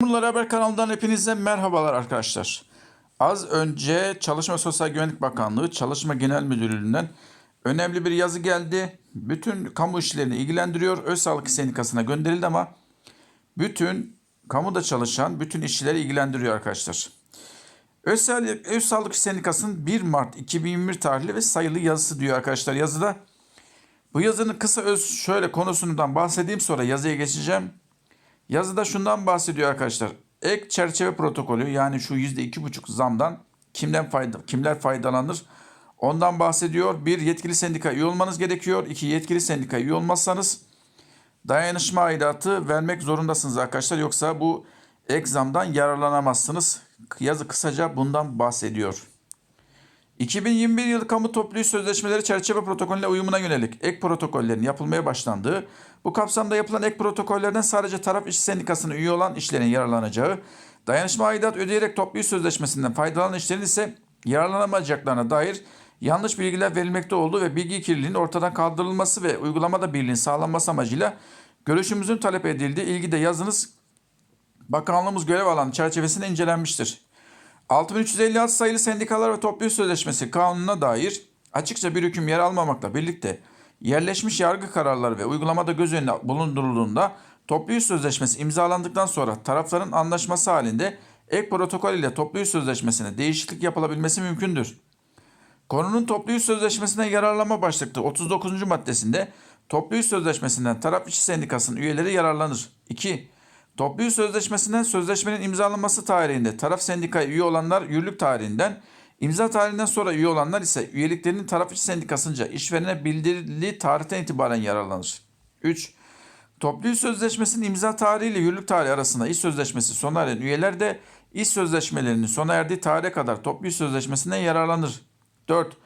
Memurlar Haber kanalından hepinize merhabalar arkadaşlar. Az önce Çalışma Sosyal Güvenlik Bakanlığı Çalışma Genel Müdürlüğü'nden önemli bir yazı geldi. Bütün kamu işlerini ilgilendiriyor. Öz Sağlık Sendikası'na gönderildi ama bütün kamuda çalışan bütün işçileri ilgilendiriyor arkadaşlar. Öz Sağlık, Öz Sağlık Sendikası'nın 1 Mart 2021 tarihli ve sayılı yazısı diyor arkadaşlar yazıda. Bu yazının kısa öz şöyle konusundan bahsedeyim sonra yazıya geçeceğim. Yazıda şundan bahsediyor arkadaşlar. Ek çerçeve protokolü yani şu %2,5 zamdan kimden fayda, kimler faydalanır? Ondan bahsediyor. Bir yetkili sendika üye olmanız gerekiyor. İki yetkili sendika üye olmazsanız dayanışma aidatı vermek zorundasınız arkadaşlar. Yoksa bu ek zamdan yararlanamazsınız. Yazı kısaca bundan bahsediyor. 2021 yılı kamu toplu iş sözleşmeleri çerçeve protokolüne uyumuna yönelik ek protokollerin yapılmaya başlandığı, bu kapsamda yapılan ek protokollerden sadece taraf işçi sendikasına üye olan işlerin yararlanacağı, dayanışma aidat ödeyerek toplu iş sözleşmesinden faydalanan işlerin ise yararlanamayacaklarına dair yanlış bilgiler verilmekte olduğu ve bilgi kirliliğinin ortadan kaldırılması ve uygulamada birliğin sağlanması amacıyla görüşümüzün talep edildiği ilgide yazınız bakanlığımız görev alanı çerçevesinde incelenmiştir. 6356 sayılı Sendikalar ve Toplu Sözleşmesi kanununa dair açıkça bir hüküm yer almamakla birlikte yerleşmiş yargı kararları ve uygulamada göz önüne bulundurulduğunda toplu sözleşmesi imzalandıktan sonra tarafların anlaşması halinde ek protokol ile toplu sözleşmesine değişiklik yapılabilmesi mümkündür. Konunun toplu sözleşmesine yararlanma başlıklı 39. maddesinde toplu sözleşmesinden taraf işçi sendikasının üyeleri yararlanır. 2. Toplu iş sözleşmesinden sözleşmenin imzalanması tarihinde taraf sendikaya üye olanlar yürürlük tarihinden, imza tarihinden sonra üye olanlar ise üyeliklerinin taraf işçi sendikasınca işverene bildirildiği tarihten itibaren yararlanır. 3. Toplu iş sözleşmesinin imza tarihi ile yürürlük tarihi arasında iş sözleşmesi sona eren üyeler de iş sözleşmelerinin sona erdiği tarihe kadar toplu iş sözleşmesinden yararlanır. 4.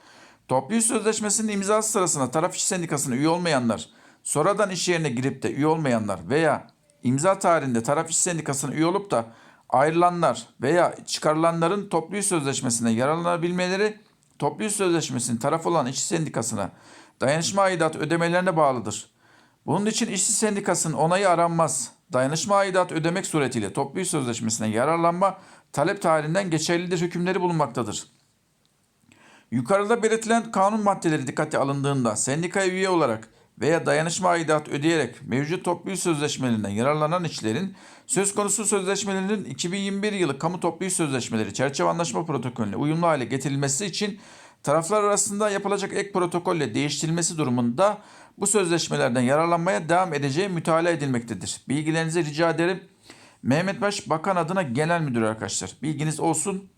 Toplu iş sözleşmesinin imzası sırasında taraf işçi sendikasına üye olmayanlar, sonradan iş yerine girip de üye olmayanlar veya imza tarihinde taraf işçi sendikasına üye olup da ayrılanlar veya çıkarılanların toplu iş sözleşmesine yararlanabilmeleri toplu iş sözleşmesinin tarafı olan işçi sendikasına dayanışma aidatı ödemelerine bağlıdır. Bunun için işçi sendikasının onayı aranmaz. Dayanışma aidatı ödemek suretiyle toplu iş sözleşmesine yararlanma talep tarihinden geçerlidir hükümleri bulunmaktadır. Yukarıda belirtilen kanun maddeleri dikkate alındığında sendikaya üye olarak veya dayanışma aidatı ödeyerek mevcut toplu sözleşmelerinden yararlanan işlerin söz konusu sözleşmelerinin 2021 yılı kamu toplu sözleşmeleri çerçeve anlaşma protokolüne uyumlu hale getirilmesi için taraflar arasında yapılacak ek protokolle değiştirilmesi durumunda bu sözleşmelerden yararlanmaya devam edeceği mütalaa edilmektedir. Bilgilerinizi rica ederim. Mehmet Baş Bakan adına genel müdür arkadaşlar. Bilginiz olsun.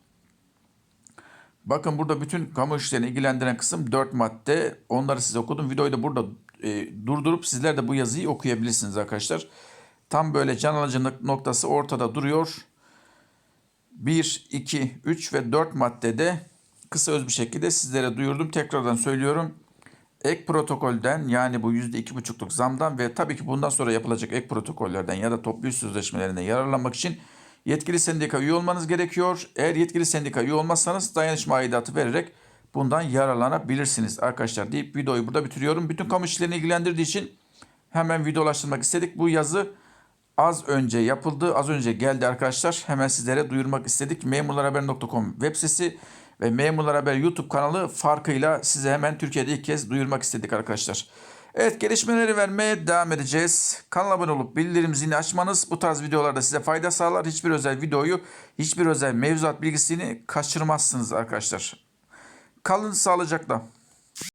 Bakın burada bütün kamu işlerini ilgilendiren kısım 4 madde. Onları size okudum. Videoyu da burada e, durdurup sizler de bu yazıyı okuyabilirsiniz arkadaşlar. Tam böyle can alıcı noktası ortada duruyor. 1, 2, 3 ve 4 maddede kısa öz bir şekilde sizlere duyurdum. Tekrardan söylüyorum. Ek protokolden yani bu %2,5'luk zamdan ve tabii ki bundan sonra yapılacak ek protokollerden ya da toplu iş sözleşmelerinden yararlanmak için yetkili sendika üye olmanız gerekiyor. Eğer yetkili sendika üye olmazsanız dayanışma aidatı vererek bundan yararlanabilirsiniz arkadaşlar deyip videoyu burada bitiriyorum. Bütün kamu işlerini ilgilendirdiği için hemen videolaştırmak istedik. Bu yazı az önce yapıldı. Az önce geldi arkadaşlar. Hemen sizlere duyurmak istedik. Memurlarhaber.com web sitesi ve Memurlar Haber YouTube kanalı farkıyla size hemen Türkiye'de ilk kez duyurmak istedik arkadaşlar. Evet gelişmeleri vermeye devam edeceğiz. Kanala abone olup bildirim zilini açmanız bu tarz videolarda size fayda sağlar. Hiçbir özel videoyu, hiçbir özel mevzuat bilgisini kaçırmazsınız arkadaşlar. Kalın sağlıcakla.